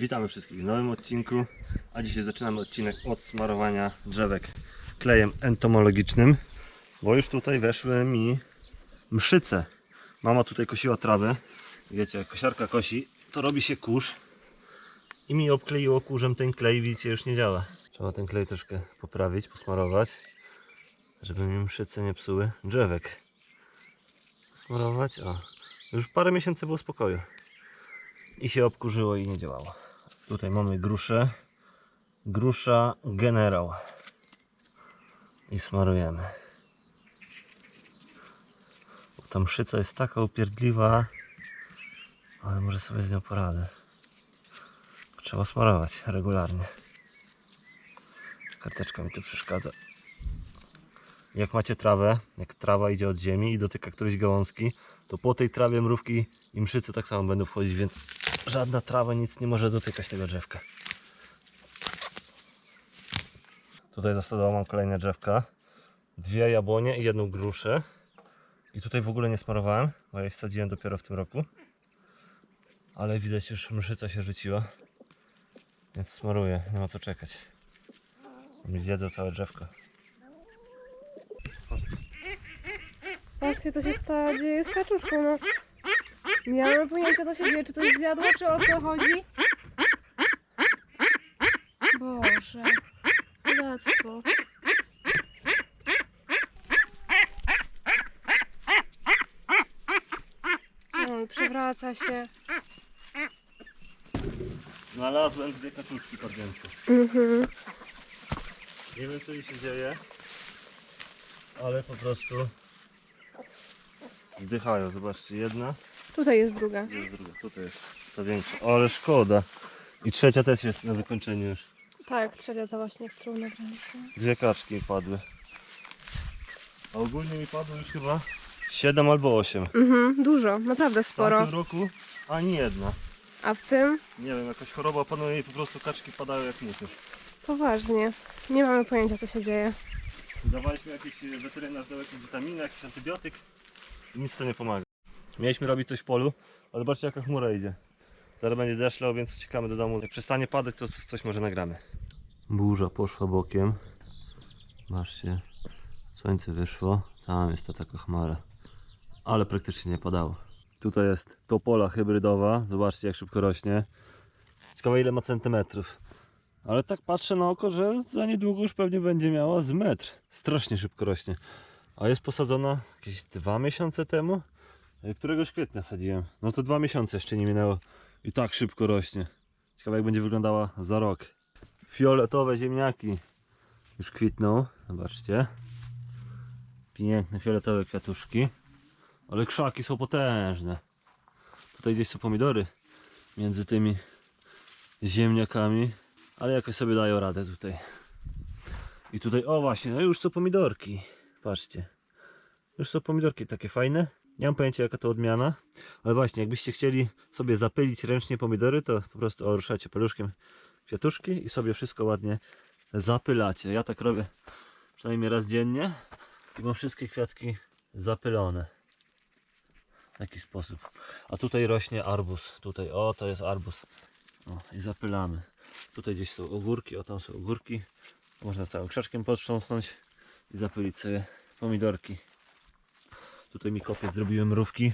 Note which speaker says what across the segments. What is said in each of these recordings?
Speaker 1: Witamy wszystkich w nowym odcinku, a dzisiaj zaczynamy odcinek od smarowania drzewek klejem entomologicznym, bo już tutaj weszły mi mszyce. Mama tutaj kosiła trawę, wiecie, jak kosiarka kosi, to robi się kurz i mi obkleiło kurzem ten klej, widzicie, już nie działa. Trzeba ten klej troszkę poprawić, posmarować, żeby mi mszyce nie psuły drzewek. Smarować, o, już parę miesięcy było spokoju i się obkurzyło i nie działało. Tutaj mamy gruszę. Grusza generał. I smarujemy. Ta mszyca jest taka upierdliwa, ale może sobie z nią poradzę. Trzeba smarować regularnie. Karteczka mi tu przeszkadza. Jak macie trawę, jak trawa idzie od ziemi i dotyka którejś gałązki, to po tej trawie mrówki i mszyce tak samo będą wchodzić, więc żadna trawa nic nie może dotykać tego drzewka. Tutaj za stodołą mam kolejne drzewka. Dwie jabłonie i jedną gruszę. I tutaj w ogóle nie smarowałem, bo ja wsadziłem dopiero w tym roku. Ale widać już mszyca się rzuciła. Więc smaruję, nie ma co czekać. Mi zjedzą całe drzewko.
Speaker 2: Patrzcie, co się sta- dzieje z kaczuszką, no. Nie mam pojęcia, co się dzieje, czy coś zjadło, czy o co chodzi. Boże. Lactwo. Oj, przewraca się.
Speaker 1: Znalazłem dwie kaczuszki podjęte.
Speaker 2: Mhm.
Speaker 1: Nie wiem co mi się dzieje, ale po prostu wdychają. Zobaczcie, jedna,
Speaker 2: Tutaj jest druga.
Speaker 1: gdzie jest druga, tutaj jest ta większa. Ale szkoda. I trzecia też jest na wykończeniu już.
Speaker 2: Tak, trzecia to właśnie, którą nagraliśmy.
Speaker 1: Dwie kaczki mi padły. A ogólnie mi padło już chyba 7 albo 8.
Speaker 2: Mhm, dużo, naprawdę
Speaker 1: W
Speaker 2: sporo.
Speaker 1: tamtym roku ani jedna.
Speaker 2: A w tym?
Speaker 1: Nie wiem, jakaś choroba panuje i po prostu kaczki padają jak muchy.
Speaker 2: Poważnie. Nie mamy pojęcia, co się dzieje.
Speaker 1: Dawaliśmy jakiś e, weterynarz dał jakieś witaminy, jakiś antybiotyk i nic to nie pomaga. Mieliśmy robić coś w polu, ale zobaczcie jaka chmura idzie. Zaraz będzie deszcz więc uciekamy do domu. Jak przestanie padać, to coś może nagramy. Burza poszła bokiem. Zobaczcie, słońce wyszło. Tam jest ta taka chmara. Ale praktycznie nie padało. Tutaj jest topola hybrydowa. Zobaczcie jak szybko rośnie. Ciekawe ile ma centymetrów. Ale tak patrzę na oko, że za niedługo już pewnie będzie miała z metr. Strasznie szybko rośnie. A jest posadzona jakieś dwa miesiące temu. E, Któregoś kwietnia sadziłem. No to dwa miesiące jeszcze nie minęło. I tak szybko rośnie. Ciekawe jak będzie wyglądała za rok. Fioletowe ziemniaki już kwitną. Zobaczcie. Piękne fioletowe kwiatuszki. Ale krzaki są potężne. Tutaj gdzieś są pomidory między tymi ziemniakami. Ale jakoś sobie dają radę tutaj. I tutaj, o właśnie, no już są pomidorki. Patrzcie. Już są pomidorki takie fajne. Nie mam pojęcia jaka to odmiana. Ale właśnie, jakbyście chcieli sobie zapylić ręcznie pomidory, to po prostu ruszacie paluszkiem kwiatuszki i sobie wszystko ładnie zapylacie. Ja tak robię przynajmniej raz dziennie i mam wszystkie kwiatki zapylone. W taki sposób. A tutaj rośnie arbuz. Tutaj, o, to jest arbuz. O, i zapylamy. Tutaj gdzieś są ogórki, o tam są ogórki. Można całym krzaczkiem potrząsnąć i zapylić sobie pomidorki. Tutaj mi kopiec zrobiłem mrówki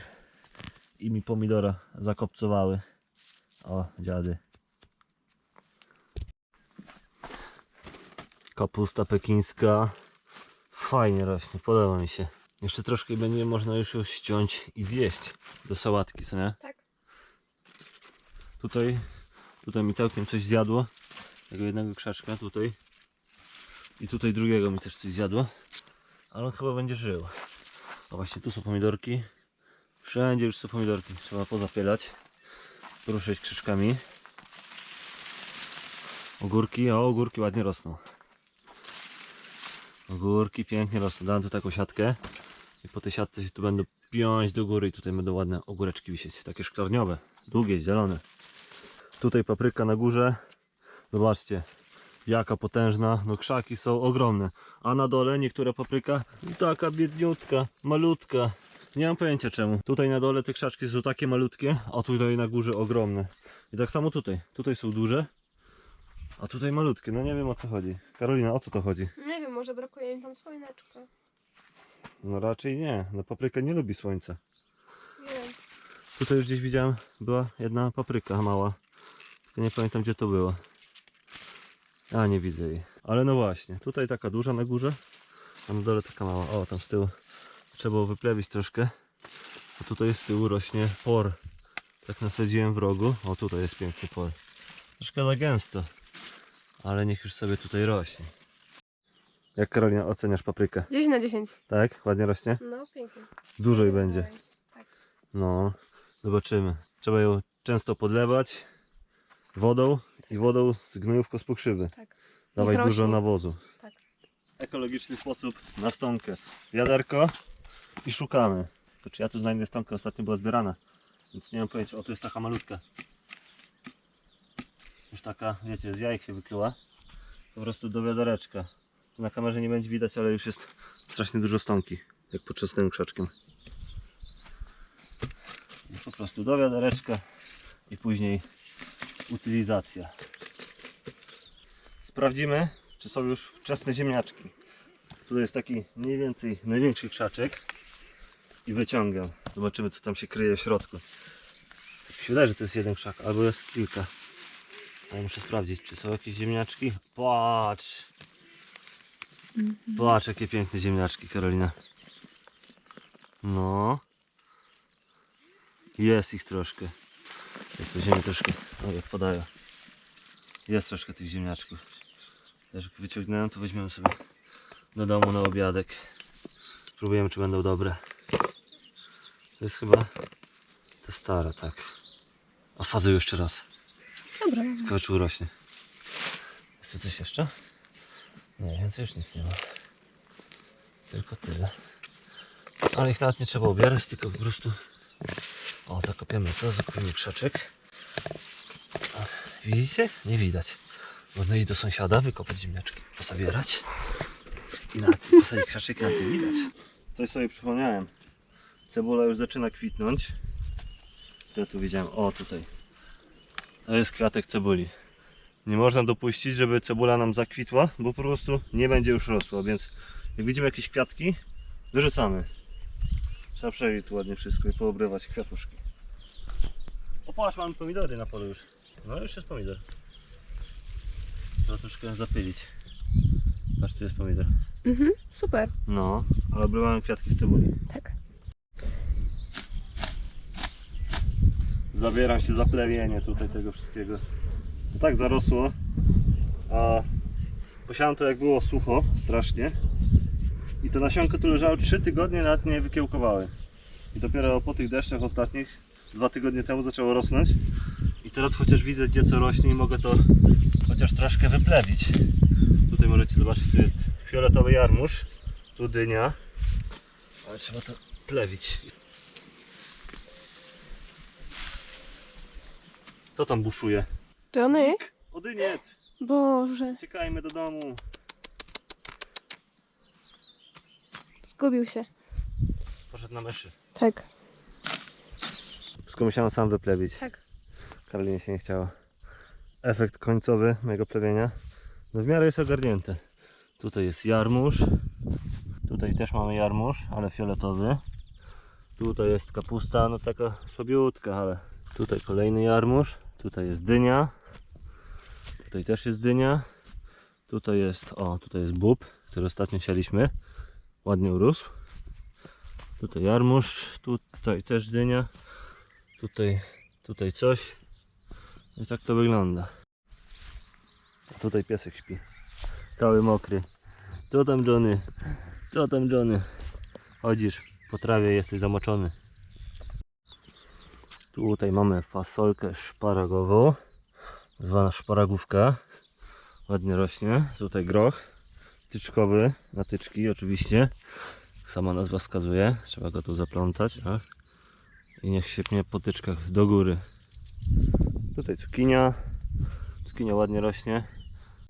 Speaker 1: i mi pomidora zakopcowały. O, dziady. Kapusta pekińska. Fajnie rośnie, podoba mi się. Jeszcze troszkę i będzie można już ją ściąć i zjeść do sałatki, co nie?
Speaker 2: Tak.
Speaker 1: Tutaj, tutaj mi całkiem coś zjadło. Tego jednego krzaczka tutaj. I tutaj drugiego mi też coś zjadło. Ale on chyba będzie żył. A właśnie tu są pomidorki. Wszędzie już są pomidorki. Trzeba pozapylać. Poruszyć krzyżkami. Ogórki, o ogórki ładnie rosną. Ogórki pięknie rosną. Dałem tu taką siatkę. I po tej siatce się tu będą piąć do góry i tutaj będą ładne ogóreczki wisieć. Takie szklarniowe, długie, zielone. Tutaj papryka na górze. Zobaczcie, jaka potężna. No krzaki są ogromne. A na dole niektóra papryka taka biedniutka, malutka. Nie mam pojęcia czemu. Tutaj na dole te krzaczki są takie malutkie, a tutaj na górze ogromne. I tak samo tutaj. Tutaj są duże, a tutaj malutkie. No nie wiem o co chodzi. Karolina, o co to chodzi?
Speaker 2: Nie wiem, może brakuje im tam słoneczka.
Speaker 1: No raczej nie. No papryka nie lubi słońca.
Speaker 2: Nie wiem.
Speaker 1: Tutaj już gdzieś widziałem, była jedna papryka mała. Tylko nie pamiętam gdzie to było. A nie widzę jej. Ale no właśnie, tutaj taka duża na górze, a na dole taka mała. O, tam z tyłu trzeba było wyplewić troszkę. A tutaj z tyłu rośnie por. Tak nasadziłem w rogu. O, tutaj jest piękny por. Troszkę za gęsto. Ale niech już sobie tutaj rośnie. Jak Karolina oceniasz paprykę?
Speaker 2: 10 na 10.
Speaker 1: Tak? Ładnie rośnie?
Speaker 2: No, pięknie.
Speaker 1: Dużo jej będzie.
Speaker 2: Tak.
Speaker 1: No, zobaczymy. Trzeba ją często podlewać wodą i wodą z gnojówką z pokrzywy.
Speaker 2: Tak. Niech
Speaker 1: dużo
Speaker 2: rośnie.
Speaker 1: nawozu.
Speaker 2: Tak.
Speaker 1: Ekologiczny sposób na stonkę. Wiaderko i szukamy. To czy ja tu znajdę stonkę? Ostatnio była zbierana. Więc nie mam pojęcia. O, tu jest taka malutka. Już taka, wiecie, z jajek się wykryła. Po prostu do wiadereczka. Tu na kamerze nie będzie widać, ale już jest strasznie dużo stonki. Jak pod tym krzaczkiem. I po prostu do wiadereczka i później utylizacja. Sprawdzimy, czy są już wczesne ziemniaczki. Tu jest taki mniej więcej największy krzaczek i wyciągam. Zobaczymy, co tam się kryje w środku. Tak się wydaje, że to jest jeden krzak, albo jest kilka. Ale muszę sprawdzić, czy są jakieś ziemniaczki. Patrz! Patrz, jakie piękne ziemniaczki, Karolina. No. Jest ich troszkę. Jak to ziemię troszkę, o jak padają. Jest troszkę tych ziemniaczków. Też jak wyciągnąłem, to weźmiemy sobie do domu na obiadek. Spróbujemy, czy będą dobre. To jest chyba te stare, tak. Osadzę jeszcze raz.
Speaker 2: Dobra.
Speaker 1: Ciekawe, czy urośnie. Jest tu coś jeszcze? Nie, więcej już nic nie ma. Tylko tyle. Ale ich nawet nie trzeba ubierać, tylko po prostu... O, zakopiemy to, zakopiemy krzaczek. Widzicie? Nie widać. Można iść do sąsiada, wykopać ziemniaczki, pozabierać. I na tym posadzić krzaczek, na tym widać. Coś sobie przypomniałem. Cebula już zaczyna kwitnąć. Ja tu widziałem, o tutaj. To jest kwiatek cebuli. Nie można dopuścić, żeby cebula nam zakwitła, bo po prostu nie będzie już rosła, więc jak widzimy jakieś kwiatki, wyrzucamy. Trzeba przejść tu ładnie wszystko i poobrywać kwiatuszki. O patrz, mamy pomidory na polu już. No już jest pomidor. Trzeba troszkę zapylić. Patrz, tu jest pomidor.
Speaker 2: Mhm, super.
Speaker 1: No, ale obrywamy kwiatki w cebuli.
Speaker 2: Tak.
Speaker 1: Zabieram się za plewienie tutaj tego wszystkiego. To tak zarosło, a posiałem to jak było sucho, strasznie. I to nasionko tu leżało 3 tygodnie, nawet nie wykiełkowały. I dopiero po tych deszczach ostatnich, dwa tygodnie temu zaczęło rosnąć. I teraz chociaż widzę gdzie co rośnie i mogę to chociaż troszkę wyplewić. Tutaj możecie zobaczyć, tu jest fioletowy jarmuż, tu dynia. Ale trzeba to plewić. Co tam buszuje?
Speaker 2: Johnny?
Speaker 1: Odyniec!
Speaker 2: Boże.
Speaker 1: Uciekajmy do domu.
Speaker 2: Zgubił się.
Speaker 1: Poszedł na myszy.
Speaker 2: Tak.
Speaker 1: Wszystko musiałem sam wyplewić.
Speaker 2: Tak.
Speaker 1: Karolinie się nie chciało. Efekt końcowy mojego plewienia. No w miarę jest ogarnięte. Tutaj jest jarmuż. Tutaj też mamy jarmuż, ale fioletowy. Tutaj jest kapusta, no taka słabiutka, ale tutaj kolejny jarmuż. Tutaj jest dynia. Tutaj też jest dynia. Tutaj jest, o, tutaj jest bób, który ostatnio sialiśmy. Ładnie urósł. Tutaj jarmuż, tutaj też dynia. Tutaj, tutaj coś. I tak to wygląda. A tutaj piesek śpi. Cały mokry. Co tam Johnny? Co tam Johnny? Chodzisz po trawie, jesteś zamoczony. Tutaj mamy fasolkę szparagową. Zwana szparagówka. Ładnie rośnie. Tutaj groch. Tyczkowy. Na tyczki oczywiście. Sama nazwa wskazuje. Trzeba go tu zaplątać. A? I niech się pnie po tyczkach do góry. Tutaj cukinia. Cukinia ładnie rośnie.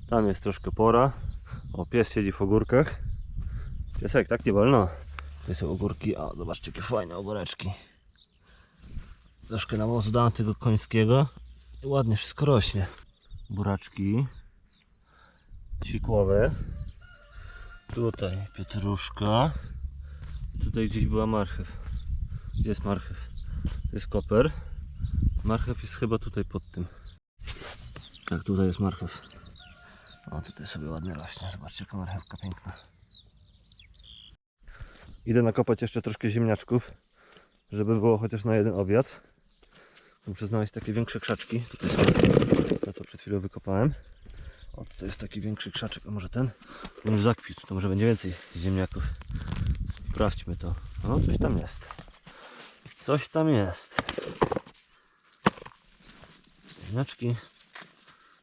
Speaker 1: Tam jest troszkę pora. O, pies siedzi w ogórkach. Piesek, tak nie wolno. Tutaj są ogórki, a zobaczcie jakie fajne ogóreczki. Troszkę nawozu dałem tego końskiego i ładnie wszystko rośnie. Buraczki. Ćwikłowe. Tutaj pietruszka. Tutaj gdzieś była marchew. Gdzie jest marchew? To jest koper. Marchew jest chyba tutaj pod tym. Tak, tutaj jest marchew. O, tutaj sobie ładnie rośnie. Zobaczcie, jaka marchewka piękna. Idę nakopać jeszcze troszkę ziemniaczków, żeby było chociaż na jeden obiad. Muszę znaleźć takie większe krzaczki. Tutaj są te, co przed chwilą wykopałem. O, tutaj jest taki większy krzaczek, a może ten? On już zakwitł, to może będzie więcej ziemniaków. Sprawdźmy to. O, coś tam jest. Coś tam jest. Ziemniaczki.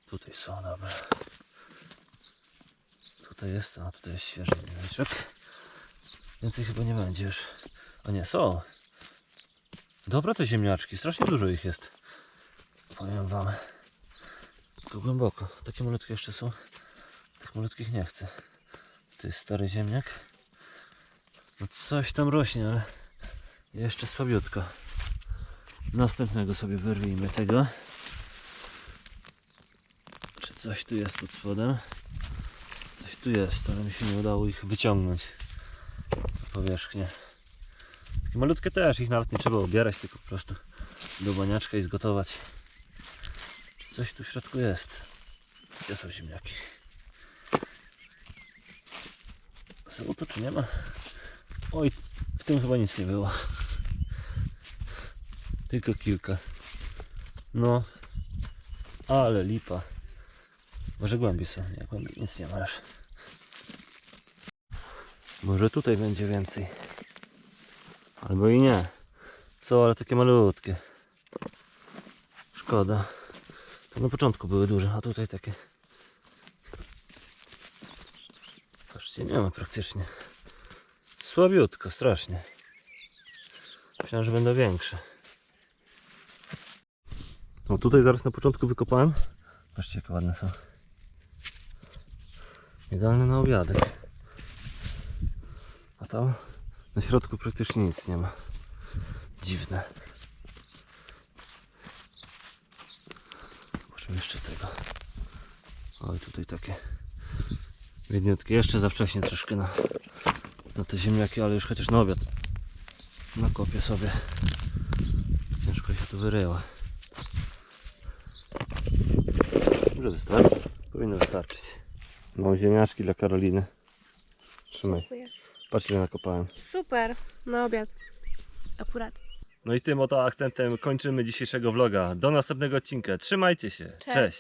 Speaker 1: Tutaj są, dobra. Tutaj jest, a tutaj jest świeży ziemniaczek. Więcej chyba nie będzie już. A nie, są. Dobre te ziemniaczki, strasznie dużo ich jest. Powiem wam. Głęboko. Takie malutkie jeszcze są. Tych malutkich nie chcę. To jest stary ziemniak. No coś tam rośnie, ale jeszcze słabiutko. Następnego sobie wyrwijmy tego. Czy coś tu jest pod spodem? Coś tu jest, ale mi się nie udało ich wyciągnąć na powierzchnię. Takie malutkie też, ich nawet nie trzeba obierać, tylko po prostu do baniaczka i zgotować. Coś tu w środku jest? Gdzie są ziemniaki? Są tu czy nie ma? Oj, w tym chyba nic nie było. Tylko kilka. No, ale lipa. Może głębiej są? Nie, głębiej nic nie ma już. Może tutaj będzie więcej. Albo i nie. Są, ale takie malutkie. Szkoda. To na początku były duże, a tutaj takie. Patrzcie, nie ma praktycznie. Słabiutko, strasznie. Myślałem, że będą większe. No tutaj zaraz na początku wykopałem. Patrzcie, jakie ładne są. Idealne na obiadek. A tam na środku praktycznie nic nie ma. Dziwne. Jeszcze tego. Oj, tutaj takie biedniutkie. Jeszcze za wcześnie troszkę na, na te ziemniaki, ale już chociaż na obiad nakopię sobie. Ciężko się tu wyryła. Może wystarczy. Powinno wystarczyć. Mam ziemniaczki dla Karoliny. Trzymaj.
Speaker 2: Dziękuję.
Speaker 1: Patrz ile nakopałem.
Speaker 2: Super, na obiad. Akurat.
Speaker 1: No i tym oto akcentem kończymy dzisiejszego vloga. Do następnego odcinka. Trzymajcie się.
Speaker 2: Cześć.
Speaker 1: Cześć.